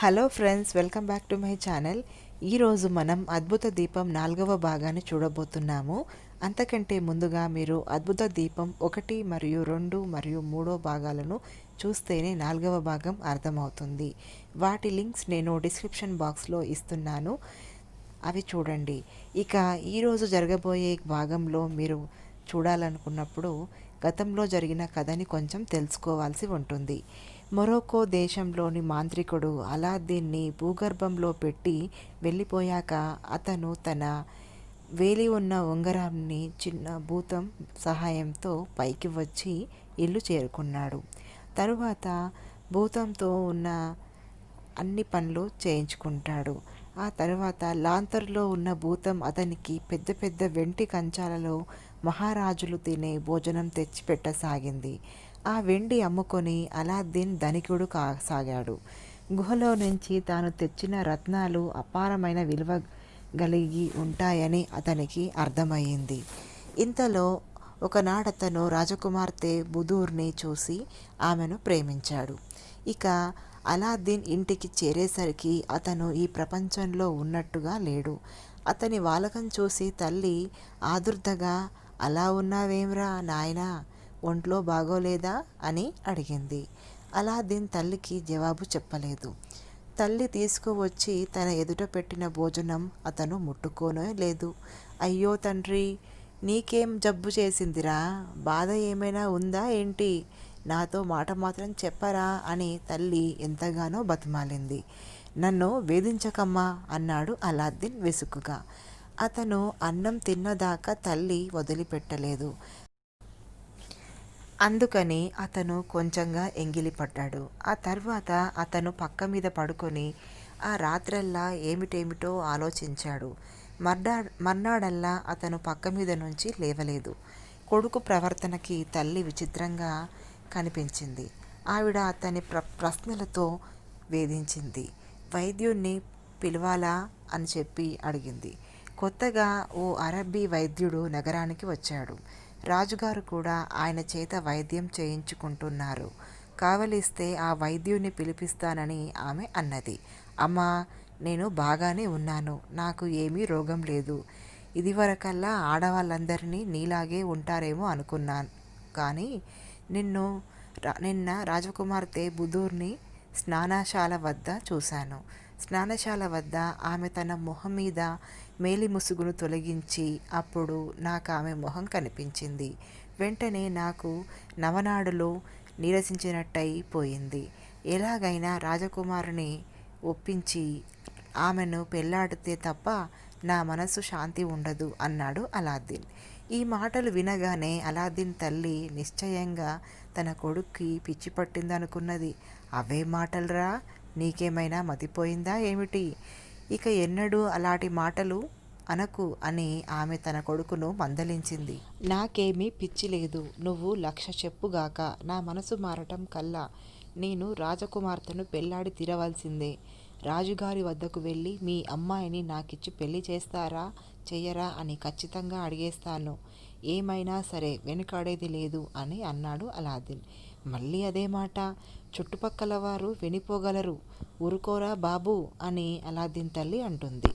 Hello friends welcome back to my channel. ఈరోజు మనం అద్భుత దీపం నాలుగవ భాగాన్ని చూడబోతున్నాము. అంతకంటే ముందుగా మీరు అద్భుత దీపం ఒకటి మరియు రెండు మరియు మూడో భాగాలను చూస్తేనే నాలుగవ భాగం అర్థమవుతుంది. వాటి లింక్స్ నేను డిస్క్రిప్షన్ బాక్స్లో ఇస్తున్నాను. అవి చూడండి. ఇక ఈరోజు జరగబోయే భాగంలో మీరు చూడాలనుకున్నప్పుడు గతంలో జరిగిన కథని కొంచెం తెలుసుకోవాల్సి ఉంటుంది. మొరోకో దేశంలోని మాంత్రికుడు అలాద్దీన్ని భూగర్భంలో పెట్టి వెళ్ళిపోయాక అతను తన వేలి ఉన్న ఉంగరాన్ని చిన్న భూతం సహాయంతో పైకి వచ్చి ఇల్లు చేరుకున్నాడు. తరువాత భూతంతో ఉన్న అన్ని పనులు చేయించుకుంటాడు. ఆ తర్వాత లాంతర్లో ఉన్న భూతం అతనికి పెద్ద పెద్ద వెంటి కంచాలలో మహారాజులు తినే భోజనం తెచ్చిపెట్టసాగింది. ఆ వెండి అమ్ముకొని అలాద్దీన్ ధనికుడు కాసాగాడు గుహలో నుంచి తాను తెచ్చిన రత్నాలు అపారమైన విలువ కలిగి ఉంటాయని అతనికి అర్థమయ్యింది. ఇంతలో ఒకనాడతను రాజకుమార్తె బుదూర్ని చూసి ఆమెను ప్రేమించాడు. ఇక అలాద్దీన్ ఇంటికి చేరేసరికి అతను ఈ ప్రపంచంలో ఉన్నట్టుగా లేడు. అతని వాలకం చూసి తల్లి ఆదుర్దగా అలా ఉన్నావేమ్రా నాయనా? ఒంట్లో బాగోలేదా అని అడిగింది. అలాద్దీన్ తల్లికి జవాబు చెప్పలేదు. తల్లి తీసుకువచ్చి తన ఎదుట పెట్టిన భోజనం అతను ముట్టుకోనే లేదు. అయ్యో తండ్రి నీకేం జబ్బు చేసిందిరా? బాధ ఏమైనా ఉందా ఏంటి? నాతో మాట మాత్రం చెప్పరా అని తల్లి ఎంతగానో బతిమాలింది. నన్ను వేధించకమ్మా అన్నాడు అలాద్దీన్ విసుగుగా అతను అన్నం తిన్నదాకా తల్లి వదిలిపెట్టలేదు. అందుకని అతను కొంచెంగా ఎంగిలిపడ్డాడు. ఆ తర్వాత అతను పక్క మీద పడుకొని ఆ రాత్రల్లా ఏమిటేమిటో ఆలోచించాడు. మర్నా మర్నాడల్లా అతను పక్క మీద నుంచి లేవలేదు. కొడుకు ప్రవర్తనకి తల్లి విచిత్రంగా కనిపించింది. ఆవిడ అతని ప్ర ప్రశ్నలతో వేధించింది. వైద్యుణ్ణి పిలవాలా అని చెప్పి అడిగింది. కొత్తగా ఓ అరబ్బీ వైద్యుడు నగరానికి వచ్చాడు. రాజుగారు కూడా ఆయన చేత వైద్యం చేయించుకుంటున్నారు. కావలిస్తే ఆ వైద్యుని పిలిపిస్తానని ఆమె అన్నది. అమ్మా నేను బాగానే ఉన్నాను. నాకు ఏమీ రోగం లేదు. ఇదివరకల్లా ఆడవాళ్ళందరినీ నీలాగే ఉంటారేమో అనుకున్నాను. కానీ నిన్ను నిన్న రాజకుమార్తె బుధూర్ని స్నానశాల వద్ద చూశాను. స్నానశాల వద్ద ఆమె తన మొహం మీద మేలి ముసుగును తొలగించి అప్పుడు నాకు ఆమె మొహం కనిపించింది. వెంటనే నాకు నవనాడులో నీరసించినట్టయిపోయింది ఎలాగైనా రాజకుమారుని ఒప్పించి ఆమెను పెళ్ళాడితే తప్ప నా మనసు శాంతి ఉండదు అన్నాడు అలాద్దీన్ ఈ మాటలు వినగానే అలాద్దీన్ తల్లి నిశ్చయంగా తన కొడుక్కి పిచ్చి పట్టిందనుకున్నది. అవే మాటలరా? నీకేమైనా మతిపోయిందా ఏమిటి? ఇక ఎన్నడూ అలాంటి మాటలు అనకు అని ఆమె తన కొడుకును మందలించింది. నాకేమీ పిచ్చి లేదు. నువ్వు లక్ష చెప్పుగాక నా మనసు మారటం కల్లా నేను రాజకుమార్తెను పెళ్ళాడి తీరవలసిందే. రాజుగారి వద్దకు వెళ్ళి మీ అమ్మాయిని నాకిచ్చి పెళ్ళి చేస్తారా చెయ్యరా అని ఖచ్చితంగా అడిగేస్తాను. ఏమైనా సరే వెనుకాడేది లేదు అని అన్నాడు అలాదిన్. మళ్ళీ అదే మాట. చుట్టుపక్కల వారు వినిపోగలరు. ఊరుకోరా బాబు అని అలాద్దీన్ తల్లి అంటుంది.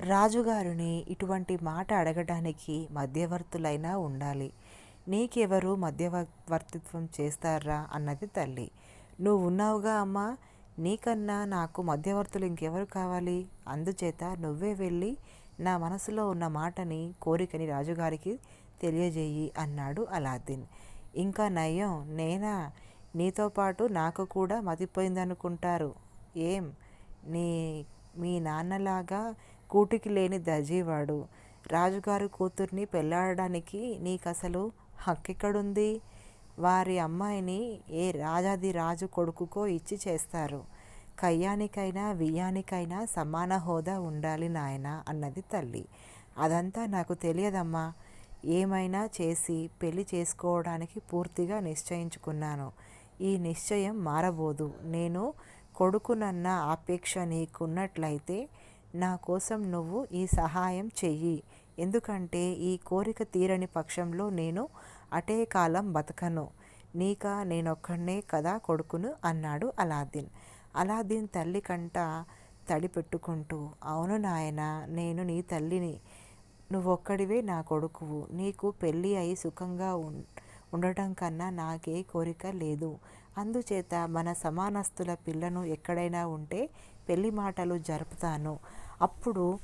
రాజుగారిని ఇటువంటి మాట అడగడానికి మధ్యవర్తులైనా ఉండాలి. నీకెవరు మధ్యవర్తిత్వం చేస్తారా అన్నది తల్లి. నువ్వు ఉన్నావుగా అమ్మా. నీకన్నా నాకు మధ్యవర్తులు ఇంకెవరు కావాలి? అందుచేత నువ్వే వెళ్ళి నా మనసులో ఉన్న మాటని కోరికని రాజుగారికి తెలియజేయి అన్నాడు అలాద్దీన్ ఇంకా నయం నేనా? నీతో పాటు నాకు కూడా మతిపోయిందనుకుంటారు. ఏం? నీ మీ నాన్నలాగా కూటికి లేని దజీవాడు. రాజుగారు కూతుర్ని పెళ్ళాడడానికి నీకు అసలు హక్కెక్కడుంది? వారి అమ్మాయిని ఏ రాజాది రాజు కొడుకుకో ఇచ్చి చేస్తారు. కయ్యానికైనా వియ్యానికైనా సమాన హోదా ఉండాలి నాయన అన్నది తల్లి. అదంతా నాకు తెలియదమ్మా. ఏమైనా చేసి పెళ్ళి చేసుకోవడానికి పూర్తిగా నిశ్చయించుకున్నాను. ఈ నిశ్చయం మారబోదు. నేను కొడుకునన్న ఆపేక్ష నీకున్నట్లయితే నా కోసం నువ్వు ఈ సహాయం చెయ్యి. ఎందుకంటే ఈ కోరిక తీరని పక్షంలో నేను అటే కాలం బతకను. నీక నేనొక్కడే కదా కొడుకును అన్నాడు అలాద్దీన్ అలాద్దీన్ తల్లి కంట తడి పెట్టుకుంటూ అవును నాయన నేను నీ తల్లిని. నువ్వొక్కడివే నా కొడుకువు. నీకు పెళ్ళి అయి సుఖంగా ఉండటం కన్నా నాకే కోరిక లేదు. అందుచేత మన సమానస్తుల పిల్లను ఎక్కడైనా ఉంటే పెళ్ళి మాటలు జరుపుతాను. అప్పుడు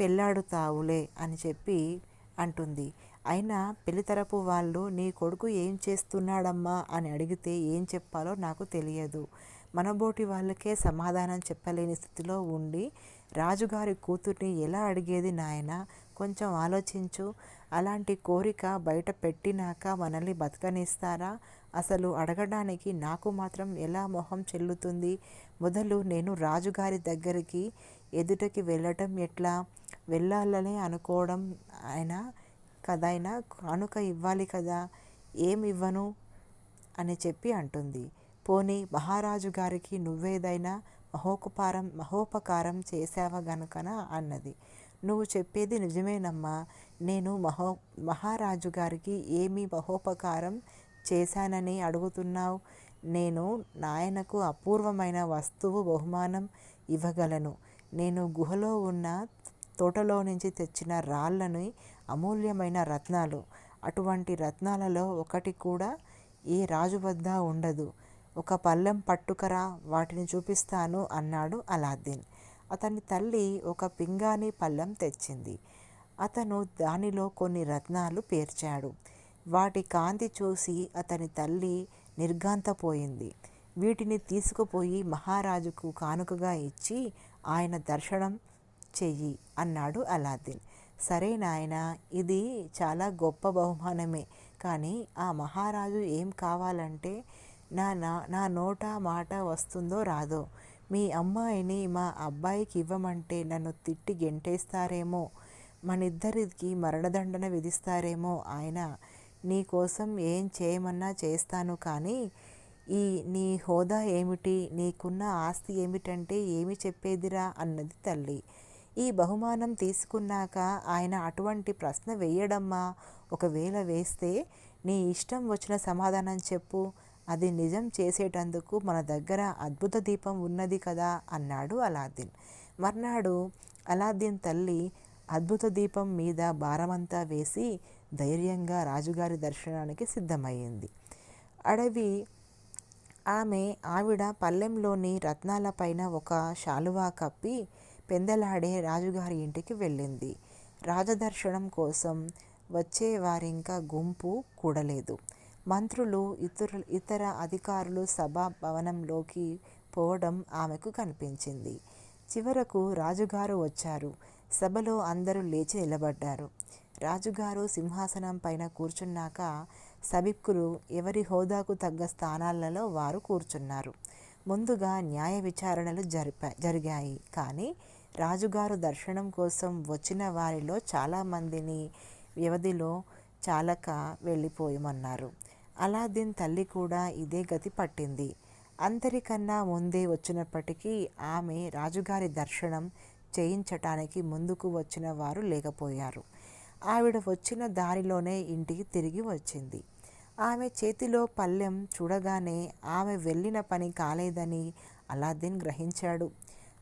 పెళ్ళాడుతావులే అని చెప్పి అంటుంది. అయినా పెళ్ళితరపు వాళ్ళు నీ కొడుకు ఏం చేస్తున్నాడమ్మా? అని అడిగితే ఏం చెప్పాలో నాకు తెలియదు. మనబోటి వాళ్ళకే సమాధానం చెప్పలేని స్థితిలో ఉండి రాజుగారి కూతుర్ని ఎలా అడిగేది నాయన? కొంచెం ఆలోచించు. అలాంటి కోరిక బయట పెట్టినాక మనల్ని బతకనిస్తారా? అసలు అడగడానికి నాకు మాత్రం ఎలా మొహం చెల్లుతుంది? మొదలు నేను రాజుగారి దగ్గరికి ఎదుటకి వెళ్ళటం ఎట్లా? వెళ్ళాలని అనుకోవడం అయినా కదైనా కానుక ఇవ్వాలి కదా? ఏం ఇవ్వను? అని చెప్పి అంటుంది. పోనీ మహారాజు గారికి నువ్వేదైనా మహోపకారం మహోపకారం చేసావా గనుకన? అన్నది. నువ్వు చెప్పేది నిజమేనమ్మా. నేను మహో మహారాజు గారికి ఏమి మహోపకారం చేశానని అడుగుతున్నావు? నేను నాయనకు అపూర్వమైన వస్తువు బహుమానం ఇవ్వగలను. నేను గుహలో ఉన్న తోటలో నుంచి తెచ్చిన రాళ్ళని అమూల్యమైన రత్నాలు. అటువంటి రత్నాలలో ఒకటి కూడా ఏ రాజు వద్ద ఉండదు. ఒక పళ్ళెం పట్టుకరా వాటిని చూపిస్తాను అన్నాడు అలాద్దీన్ అతని తల్లి ఒక పింగాణి పళ్ళెం తెచ్చింది. అతను దానిలో కొన్ని రత్నాలు పేర్చాడు. వాటి కాంతి చూసి అతని తల్లి నిర్గాంతపోయింది వీటిని తీసుకుపోయి మహారాజుకు కానుకగా ఇచ్చి ఆయన దర్శనం చెయ్యి అన్నాడు అలాద్దీన్ సరే నాయన ఇది చాలా గొప్ప బహుమానమే. కానీ ఆ మహారాజు ఏం కావాలంటే నా నా నోట మాట వస్తుందో రాదో. మీ అమ్మాయిని మా అబ్బాయికి ఇవ్వమంటే నన్ను తిట్టి గెంటేస్తారేమో మనిద్దరికి మరణదండన విధిస్తారేమో ఆయన. నీ కోసం ఏం చేయమన్నా చేస్తాను కానీ ఈ నీ హోదా ఏమిటి? నీకున్న ఆస్తి ఏమిటంటే ఏమి చెప్పేదిరా? అన్నది తల్లి. ఈ బహుమానం తీసుకున్నాక ఆయన అటువంటి ప్రశ్న వేయడమ్మా. ఒకవేళ వేస్తే నీ ఇష్టం వచ్చిన సమాధానం చెప్పు. అది నిజం చేసేటందుకు మన దగ్గర అద్భుత దీపం ఉన్నది కదా? అన్నాడు అలాద్దీన్ మర్నాడు అలాద్దీన్ తల్లి అద్భుత దీపం మీద భారమంతా వేసి ధైర్యంగా రాజుగారి దర్శనానికి సిద్ధమయ్యింది. అడవి ఆమె ఆవిడ పల్లెంలోని రత్నాలపైన ఒక శాలువా కప్పి పెందలాడే రాజుగారి ఇంటికి వెళ్ళింది. రాజదర్శనం కోసం వచ్చే వారింకా గుంపు కూడలేదు. మంత్రులు ఇతర ఇతర అధికారులు సభా భవనంలోకి పోవడం ఆమెకు కనిపించింది. చివరకు రాజుగారు వచ్చారు. సభలో అందరూ లేచి నిలబడ్డారు. రాజుగారు సింహాసనం పైన కూర్చున్నాక సభిక్కులు ఎవరి హోదాకు తగ్గ స్థానాలలో వారు కూర్చున్నారు. ముందుగా న్యాయ విచారణలు జరిపా జరిగాయి. కానీ రాజుగారు దర్శనం కోసం వచ్చిన వారిలో చాలామందిని వ్యవధిలో చాలక వెళ్ళిపోయమన్నారు. అలాద్దీన్ తల్లి కూడా ఇదే గతి పట్టింది. అందరికన్నా ముందే వచ్చినప్పటికీ ఆమె రాజుగారి దర్శనం చేయించటానికి ముందుకు వచ్చిన వారు లేకపోయారు. ఆవిడ వచ్చిన దారిలోనే ఇంటికి తిరిగి వచ్చింది. ఆమె చేతిలో పళ్ళెం చూడగానే ఆమె వెళ్ళిన పని కాలేదని అలాద్దీన్ గ్రహించాడు.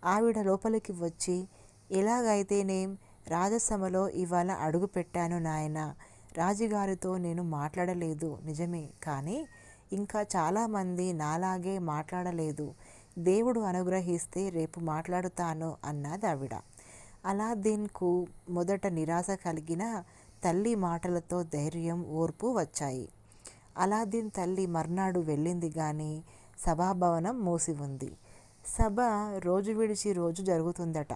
ఆవిడ లోపలికి వచ్చి ఎలాగైతేనేం రాజసభలో ఇవాళ అడుగు పెట్టాను నాయన. రాజుగారితో నేను మాట్లాడలేదు. నిజమే. కానీ ఇంకా చాలామంది నాలాగే మాట్లాడలేదు. దేవుడు అనుగ్రహిస్తే రేపు మాట్లాడుతాను అన్నది ఆవిడ. అలాద్దీన్కు మొదట నిరాశ కలిగిన తల్లి మాటలతో ధైర్యం ఓర్పు వచ్చాయి. అలాద్దీన్ తల్లి మర్నాడు వెళ్ళింది కానీ సభాభవనం మూసి ఉంది సభ రోజు విడిచి రోజు జరుగుతుందట.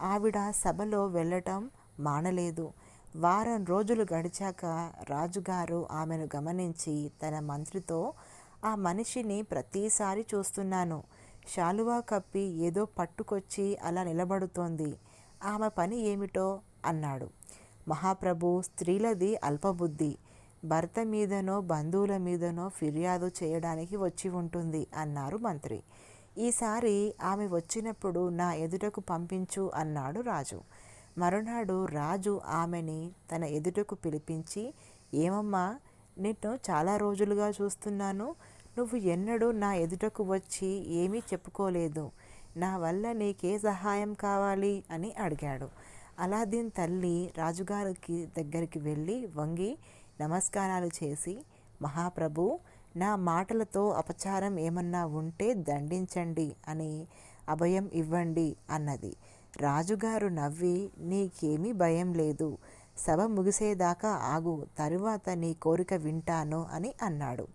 ఆవిడ సభలో వెళ్ళటం మానలేదు. వారం రోజులు గడిచాక రాజుగారు ఆమెను గమనించి తన మంత్రితో ఆ మనిషిని ప్రతిసారి చూస్తున్నాను. శాలువా కప్పి ఏదో పట్టుకొచ్చి అలా నిలబడుతోంది. ఆమె పని ఏమిటో? అన్నాడు. మహాప్రభు స్త్రీలది అల్పబుద్ధి. భర్త మీదనో బంధువుల మీదనో ఫిర్యాదు చేయడానికి వచ్చి ఉంటుంది అన్నారు మంత్రి. ఈసారి ఆమె వచ్చినప్పుడు నా ఎదుటకు పంపించు అన్నాడు రాజు. మరునాడు రాజు ఆమెని తన ఎదుటకు పిలిపించి ఏమమ్మా నిన్ను చాలా రోజులుగా చూస్తున్నాను. నువ్వు ఎన్నడూ నా ఎదుటకు వచ్చి ఏమీ చెప్పుకోలేదు. నా వల్ల నీకే సహాయం కావాలి అని అడిగాడు. అలాదీన్ తల్లి రాజుగారికి దగ్గరికి వెళ్ళి వంగి నమస్కారాలు చేసి మహాప్రభు నా మాటలతో అపచారం ఏమన్నా ఉంటే దండించండి అని అభయం ఇవ్వండి అన్నది. రాజుగారు నవ్వి నీకేమీ భయం లేదు. సభ ముగిసేదాకా ఆగు. తరువాత నీ కోరిక వింటాను అని అన్నాడు.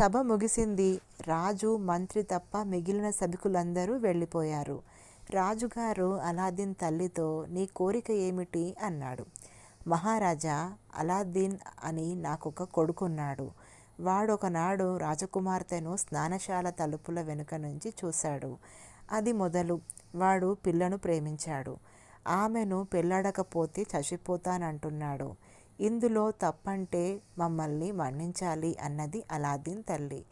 సభ ముగిసింది. రాజు మంత్రి తప్ప మిగిలిన సభికులందరూ వెళ్ళిపోయారు. రాజుగారు అలాద్దీన్ తల్లితో నీ కోరిక ఏమిటి? అన్నాడు. మహారాజా అలాద్దీన్ అని నాకొక కొడుకున్నాడు. వాడొకనాడు రాజకుమార్తెను స్నానశాల తలుపుల వెనుక నుంచి చూశాడు. అది మొదలు. వాడు పిల్లను ప్రేమించాడు. ఆమెను పెళ్ళాడకపోతే చచ్చిపోతానంటున్నాడు. ఇందులో తప్పంటే మమ్మల్ని మన్నించాలి అన్నది అలాద్దీన్ తల్లి.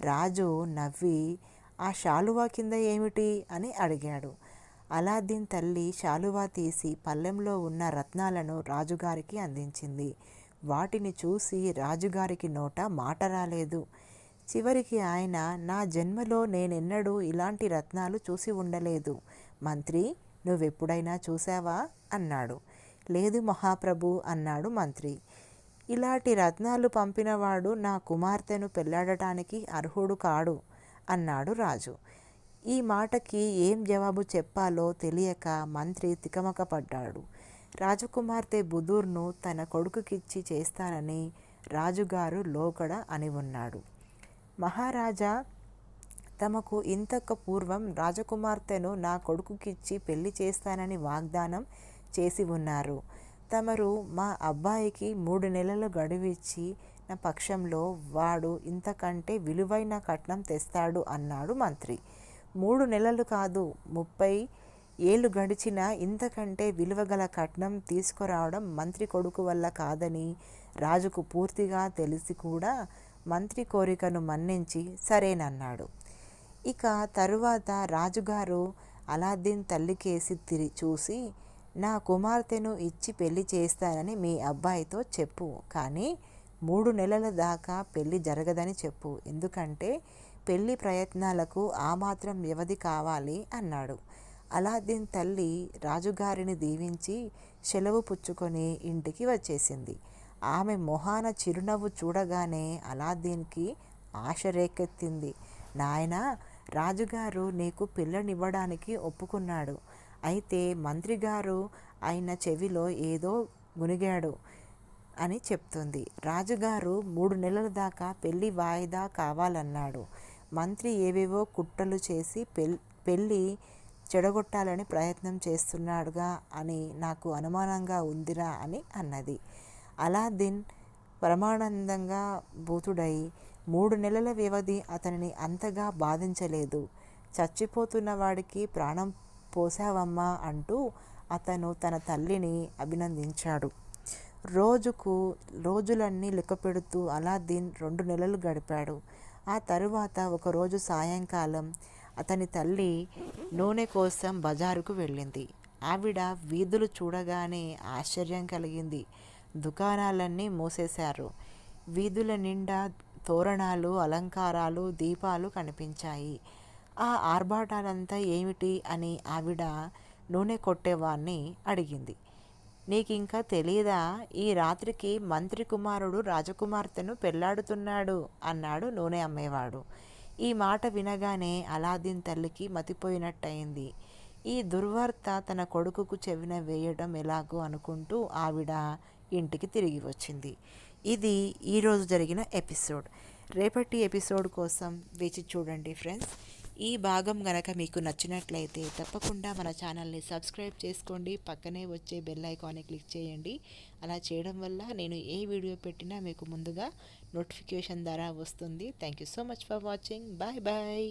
రాజు నవ్వి ఆ శాలువా కింద ఏమిటి? అని అడిగాడు. అలాద్దీన్ తల్లి శాలువా తీసి పల్లెంలో ఉన్న రత్నాలను రాజుగారికి అందించింది. వాటిని చూసి రాజుగారికి నోట మాట రాలేదు. చివరికి ఆయన నా జన్మలో నేనెన్నడూ ఇలాంటి రత్నాలు చూసి ఉండలేదు. మంత్రి నువ్వెప్పుడైనా చూసావా అన్నాడు. లేదు మహాప్రభు అన్నాడు మంత్రి. ఇలాంటి రత్నాలు పంపినవాడు నా కుమార్తెను పెళ్ళాడటానికి అర్హుడు కాడు అన్నాడు రాజు. ఈ మాటకి ఏం జవాబు చెప్పాలో తెలియక మంత్రి తికమకపడ్డాడు. రాజకుమార్తె బుదూర్ను తన కొడుకుకిచ్చి చేస్తానని రాజుగారు లోకడ అని ఉన్నాడు. మహారాజా తమకు ఇంతకు పూర్వం రాజకుమార్తెను నా కొడుకుకిచ్చి పెళ్ళి చేస్తానని వాగ్దానం చేసి ఉన్నారు. తమరు మా అబ్బాయికి మూడు నెలలు గడువిచ్చి నా పక్షంలో వాడు ఇంతకంటే విలువైన కట్నం తెస్తాడు అన్నాడు మంత్రి. మూడు నెలలు కాదు ముప్పై ఏళ్ళు గడిచినా ఇంతకంటే విలువగల కట్నం తీసుకురావడం మంత్రి కొడుకు వల్ల కాదని రాజుకు పూర్తిగా తెలిసి కూడా మంత్రి కోరికను మన్నించి సరేనన్నాడు. ఇక తరువాత రాజుగారు అలాద్దీన్ తల్లికేసి తిరి చూసి నా కుమార్తెను ఇచ్చి పెళ్ళి చేస్తానని మీ అబ్బాయితో చెప్పు. కానీ మూడు నెలల దాకా పెళ్ళి జరగదని చెప్పు. ఎందుకంటే పెళ్ళి ప్రయత్నాలకు ఆ మాత్రం వ్యవధి కావాలి అన్నాడు. అలాద్దీన్ తల్లి రాజుగారిని దీవించి సెలవు పుచ్చుకొని ఇంటికి వచ్చేసింది. ఆమె మొహాన చిరునవ్వు చూడగానే అలాద్దీన్కి ఆశ రేకెత్తింది నాయన రాజుగారు నీకు పిల్లనివ్వడానికి ఒప్పుకున్నాడు. అయితే మంత్రిగారు ఆయన చెవిలో ఏదో గునిగాడు అని చెప్తుంది. రాజుగారు మూడు నెలల దాకా పెళ్ళి వాయిదా కావాలన్నాడు. మంత్రి ఏవేవో కుట్రలు చేసి పెల్ పెళ్ళి చెడగొట్టాలని ప్రయత్నం చేస్తున్నాడుగా అని నాకు అనుమానంగా ఉందిరా అని అన్నది. అలాదిన్ పరమానందంగా భూతుడై మూడు నెలల వ్యవధి అతనిని అంతగా బాధించలేదు. చచ్చిపోతున్న వాడికి ప్రాణం పోసావమ్మా అంటూ అతను తన తల్లిని అభినందించాడు. రోజుకు రోజులన్నీ లెక్కపెడుతూ అలాద్దీన్ రెండు నెలలు గడిపాడు. ఆ తరువాత ఒకరోజు సాయంకాలం అతని తల్లి నూనె కోసం బజారుకు వెళ్ళింది. ఆవిడ వీధులు చూడగానే ఆశ్చర్యం కలిగింది. దుకాణాలన్నీ మూసేశారు. వీధుల నిండా తోరణాలు అలంకారాలు దీపాలు కనిపించాయి. ఆ ఆర్భాటాలంతా ఏమిటి అని ఆవిడ నూనె కొట్టేవాణ్ణి అడిగింది. నీకింకా తెలియదా ఈ రాత్రికి మంత్రి కుమారుడు రాజకుమార్తెను పెళ్ళాడుతున్నాడు అన్నాడు నూనె అమ్మేవాడు. ఈ మాట వినగానే అలాదీన్ తల్లికి మతిపోయినట్టయింది. ఈ దుర్వార్త తన కొడుకుకు చెవిన వేయడం ఎలాగో అనుకుంటూ ఆవిడ ఇంటికి తిరిగి వచ్చింది. ఇది ఈరోజు జరిగిన ఎపిసోడ్. రేపటి ఎపిసోడ్ కోసం వేచి చూడండి ఫ్రెండ్స్. ఈ భాగం గనక మీకు నచ్చినట్లయితే తప్పకుండా మన ఛానల్ని సబ్స్క్రైబ్ చేసుకోండి. పక్కనే వచ్చే బెల్ ఐకాన్ని క్లిక్ చేయండి. అలా చేయడం వల్ల నేను ఏ వీడియో పెట్టినా మీకు ముందుగా నోటిఫికేషన్ ద్వారా వస్తుంది. Thank you so much for watching bye bye